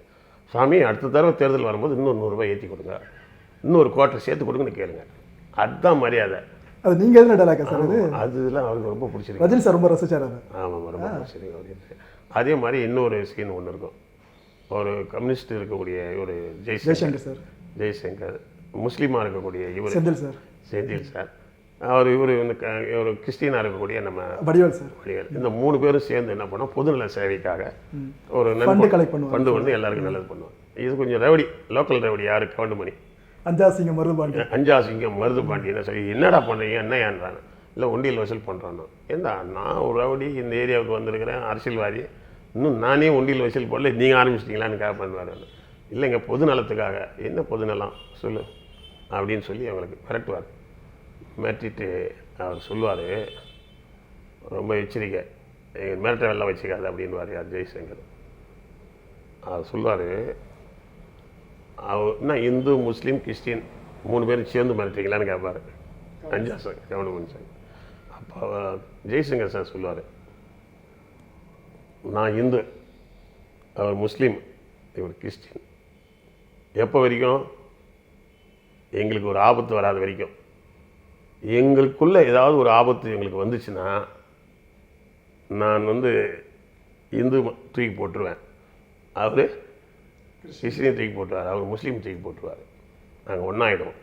சாமி அடுத்த தடவை தேர்தல் வரும்போது இன்னொரு நூறுரூவா ஏற்றி கொடுங்க. இன்னொரு கோட்டை சேர்த்து கொடுங்கன்னு கேளுங்க. அதுதான் மரியாதை. அது நீங்கள் எதுன டைலாக்கா சார் இது? அதுலாம் அவருக்கு ரொம்ப பிடிச்சிருக்கு. ரஜினி சார் ரொம்ப ரசிச்சார் அது ஆமாம் ரொம்ப பிடிச்சிருக்கு அதே மாதிரி இன்னொரு சீன் ஒன்று இருக்கும். ஒரு கம்யூனிஸ்ட் இருக்கக்கூடிய ஒரு ஜெய்சங்கர். சார். ஜெய்சங்கர். முஸ்லீமாக இருக்கக்கூடிய இவர். செந்தில் சார். செந்தில் சார். அவர் இவர் ஒரு கிறிஸ்டினாக இருக்கக்கூடிய நம்ம வடிவேல் சார். வடிவேல். இந்த மூணு பேரும் சேர்ந்து என்ன பண்ணோம் பொதுநல சேவைக்காக ஒரு collect பண்ணுவாங்க. fund வந்து எல்லாருக்கும் நல்லது பண்ணுவாங்க. இது கொஞ்சம் ரவுடி லோக்கல் ரவுடி யாரு? கவுண்டமணி. அஞ்சாசிங்க மருதுபாண்டி அஞ்சா சிங்கம் மருது பாண்டியனை சொல்லி என்னடா பண்ணுறீங்க என்ன ஏன்றாங்க இல்லை ஒண்டியில் வசூல் பண்ணுறோன்னு ஏண்டா? நான் ஒரு ரவுடி இந்த ஏரியாவுக்கு வந்திருக்கிறேன் அரசியல்வாதி. இன்னும் நானே ஒண்டியில் வசூல் போடல நீங்கள் ஆரம்பிச்சிட்டீங்களான்னு கேட்க பண்ணுவார் இல்லைங்க பொது நலத்துக்காக. என்ன பொது நலம்? சொல்லு. அப்படின்னு சொல்லி அவங்களுக்கு மிரட்டுவார் மிரட்டிட்டு அவர் சொல்லுவார் ரொம்ப எச்சரிக்கை. எங்கள் மிரட்ட வெள்ளம் வச்சுக்காது அப்படின்வார் யார்? ஜெய்சங்கர். அவர் சொல்லுவார் அவர் என்ன இந்து முஸ்லீம் கிறிஸ்டின் மூணு பேரும் சேர்ந்து மிரட்டுறீங்களான்னு கேட்பாரு அஞ்சா சார் கவனம் சார் அப்போ ஜெய்சங்கர் சார் சொல்லுவார் நான் இந்து அவர் முஸ்லீம் இவர் கிறிஸ்டின். எப்போ வரைக்கும்? எங்களுக்கு ஒரு ஆபத்து வராத வரைக்கும். எங்களுக்குள்ளே ஏதாவது ஒரு ஆபத்து எங்களுக்கு வந்துச்சுன்னா நான் வந்து இந்து தூக்கி போட்டுருவேன். அவர் கிறிஸ்டின் தூக்கி போட்டுருவார் அவர் முஸ்லீம் தூக்கி போட்டுருவார். நாங்கள் ஒன்றாயிடுவோம்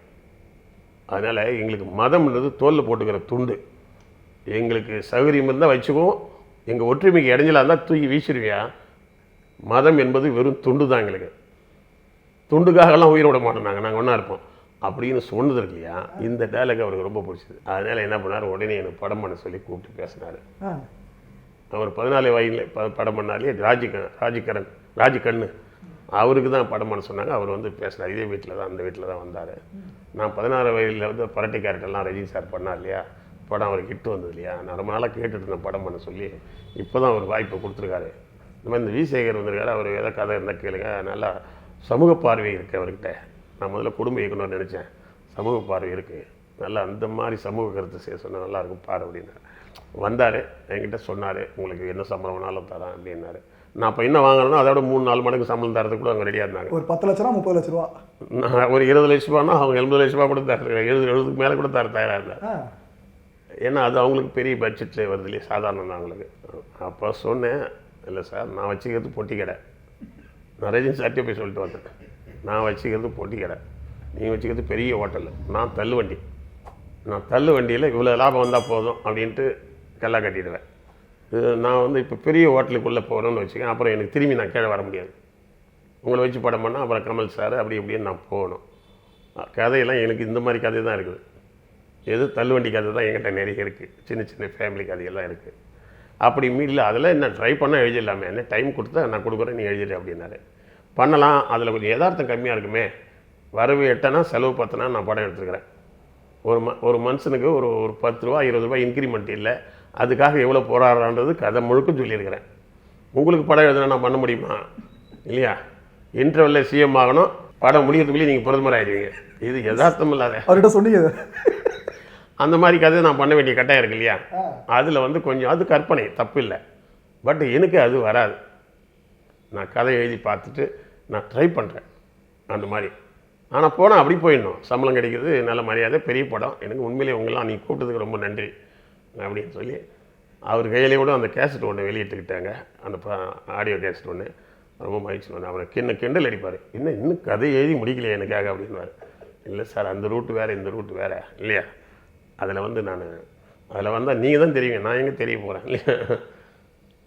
அதனால் எங்களுக்கு மதம்ன்றது தோலில் போட்டுக்கிற துண்டு. எங்களுக்கு சௌகரியம் இருந்தால் வச்சுக்குவோம். எங்கள் ஒற்றுமைக்கு இடைஞ்சலாக இருந்தால் தூக்கி வீசிடுவியா மதம் என்பது வெறும் துண்டு தான் எங்களுக்கு. துண்டுக்காகலாம் உயிரை விட மாட்டோம் நாங்கள் நாங்கள் ஒன்றா இருப்போம். அப்படின்னு சொன்னது இல்லையா? இந்த டேலக் அவருக்கு ரொம்ப பிடிச்சது. அதனால் என்ன பண்ணார்? உடனே எனக்கு படம் பண்ண சொல்லி கூப்பிட்டு பேசினார். அவர் பதினாலு வயதில் ப படம் பண்ணாலே ராஜிக ராஜிகரன் ராஜிகண்ணு அவருக்கு தான் படம் பண்ண சொன்னாங்க. அவர் வந்து பேசுனார். இதே வீட்டில் தான் அந்த வீட்டில் தான் வந்தார். நான் பதினாறு வயதில் வந்து பரட்டை கேரக்டர்லாம் ரஜினி சார் பண்ணார் இல்லையா? படம் அவருக்கு ஹிட் வந்தது இல்லையா நான் ரொம்ப நாளாக கேட்டுட்டு இருந்தேன் படம் பண்ண சொல்லி இப்போ தான் ஒரு வாய்ப்பை கொடுத்துருக்காரு. இந்த மாதிரி இந்த வி சேகர் வந்திருக்காரு அவர் ஏதோ கதை இருந்தால் கேளுங்க. நல்லா சமூக பார்வை இருக்குது அவர்கிட்ட. நான் முதல்ல குடும்ப இயக்குனர் நினச்சேன். சமூக பார்வை இருக்குது நல்லா அந்த மாதிரி சமூக கருத்து செய்ய சொன்னால் நல்லா இருக்கும் பாரு அப்படின்னாரு. வந்தார் என்கிட்ட சொன்னார் உங்களுக்கு என்ன சம்பளம் வேணாலும் தரேன் அப்படின்னாரு. நான் இப்போ என்ன வாங்குறேனோ அதோட மூணு நாலு மடங்கு சம்பளம் தரதுக்கு கூட அவங்க ரெடியாக இருந்தாங்க. ஒரு பத்து லட்ச ரூபா முப்பது லட்ச ரூபா. நான் ஒரு இருபது லட்ச ரூபானா அவங்க எண்பது லட்ச ரூபா கூட தர எழுபது எழுபதுக்கு மேலே கூட தர தயாராக இருந்தார். ஏன்னா அது அவங்களுக்கு பெரிய பட்ஜெட்டில் வருது இல்லையா? சாதாரண தான் அவங்களுக்கு அப்போ சொன்னேன் இல்லை சார் நான் வச்சுக்கிறது பொட்டி கடை. நான் ரஜினி சார்ட்டே போய் சொல்லிட்டு வந்தேன். நான் வச்சுக்கிறது பொட்டி கடை. நீ வச்சுக்கிறது பெரிய ஹோட்டல். நான் தள்ளு வண்டி. நான் தள்ளு வண்டியில் இவ்வளோ லாபம் வந்தால் போதும் அப்படின்ட்டு கல்லா கட்டிடுவேன். இது நான் வந்து இப்போ பெரிய ஹோட்டலுக்குள்ளே போகிறேன்னு வச்சுக்கேன் அப்புறம் எனக்கு திரும்பி நான் கீழே வர முடியாது. உங்களை வச்சு படம் பண்ணால் அப்புறம் கமல் சார் அப்படி இப்படின்னு நான் போகணும். கதையெல்லாம் எனக்கு இந்த மாதிரி கதை தான் இருக்குது. எது தள்ளுவண்டி கதை தான் என்கிட்ட நிறைய இருக்குது சின்ன சின்ன ஃபேமிலி கதையெல்லாம் இருக்குது அப்படி இல்லை அதில் என்ன ட்ரை பண்ணால் எழுதிடலாமே. என்ன டைம் கொடுத்தா நான் கொடுக்குறேன் நீ எழுதிடு அப்படின்னாரு. பண்ணலாம் அதில் கொஞ்சம் யதார்த்தம் கம்மியாக இருக்குமே. வரவு எட்டனா செலவு பத்தனா நான் படம் எடுத்துருக்கிறேன். ஒரு ம ஒரு மனுஷனுக்கு ஒரு ஒரு பத்து ரூபா இருபது ரூபாய் இன்க்ரிமெண்ட் இல்லை. அதுக்காக எவ்வளோ போராடுறான்றது கதை முழுக்க சொல்லியிருக்கிறேன். உங்களுக்கு படம் எழுதுனா நான் பண்ண முடியுமா? இல்லையா? இன்டர்வெல்ல சிஎம் ஆகணும். படம் முடியறதுக்குள்ளேயே நீங்கள் பிரதமர் ஆயிடுவீங்க. இது யதார்த்தம் இல்லாத அவர்கிட்ட சொன்னீங்க. அந்த மாதிரி கதை நான் பண்ண வேண்டிய கட்டாயம் இருக்கு இல்லையா? அதில் வந்து கொஞ்சம் அது கற்பனை தப்பு இல்லை. பட் எனக்கு அது வராது. நான் கதை எழுதி பார்த்துட்டு நான் ட்ரை பண்ணுறேன் அந்த மாதிரி. ஆனால் போனால் அப்படி போயிடணும். சம்பளம் கிடைக்குது நல்ல மரியாதை பெரிய படம். எனக்கு உண்மையிலேயே உங்களாம் நீ கூப்பிட்டதுக்கு ரொம்ப நன்றி. அப்படின்னு சொல்லி அவர் கையிலே கூட அந்த கேசட் ஒன்று வெளியிட்டுக்கிட்டாங்க. அந்த ஆடியோ கேசட் ஒன்று ரொம்ப மகிழ்ச்சி ஒன்று அவரை கிண்ண கிண்டல் அடிப்பார். இன்னும் இன்னும் கதை எழுதி முடிக்கலையே எனக்காக? அப்படின்வார் இல்லை சார் அந்த ரூட் வேறு இந்த ரூட் வேறு. இல்லையா? அதில் வந்து நான் அதில் வந்தால் நீங்கள் தான் தெரியுங்க நான் எங்கே தெரிய போகிறேன் இல்லையா?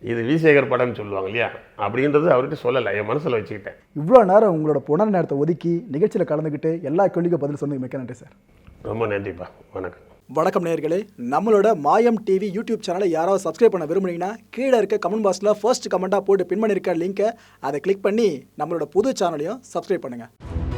இது விசேகர் படம்னு சொல்லுவாங்க இல்லையா? அப்படின்றது அவர்கிட்ட சொல்லலை. என் மனசில் வச்சுக்கிட்டேன். இவ்வளோ நேரம் உங்களோட புனர் நேரத்தை ஒதுக்கி நிகழ்ச்சியில் கலந்துக்கிட்டு எல்லா கேள்விக்கும் பதில் சொன்னது மிக்க நன்றி சார். ரொம்ப நன்றிப்பா. வணக்கம். வணக்கம் நேயர்களே. நம்மளோட மாயம் டிவி யூடியூப் சேனலை யாராவது சப்ஸ்கிரைப் பண்ண விரும்புனீங்கன்னா கீழே இருக்க கமெண்ட் பாக்ஸில் ஃபர்ஸ்ட் கமெண்ட்டாக போட்டு பின் பண்ணியிருக்க லிங்கை அதை கிளிக் பண்ணி நம்மளோட புது சேனலையும் சப்ஸ்கிரைப் பண்ணுங்கள்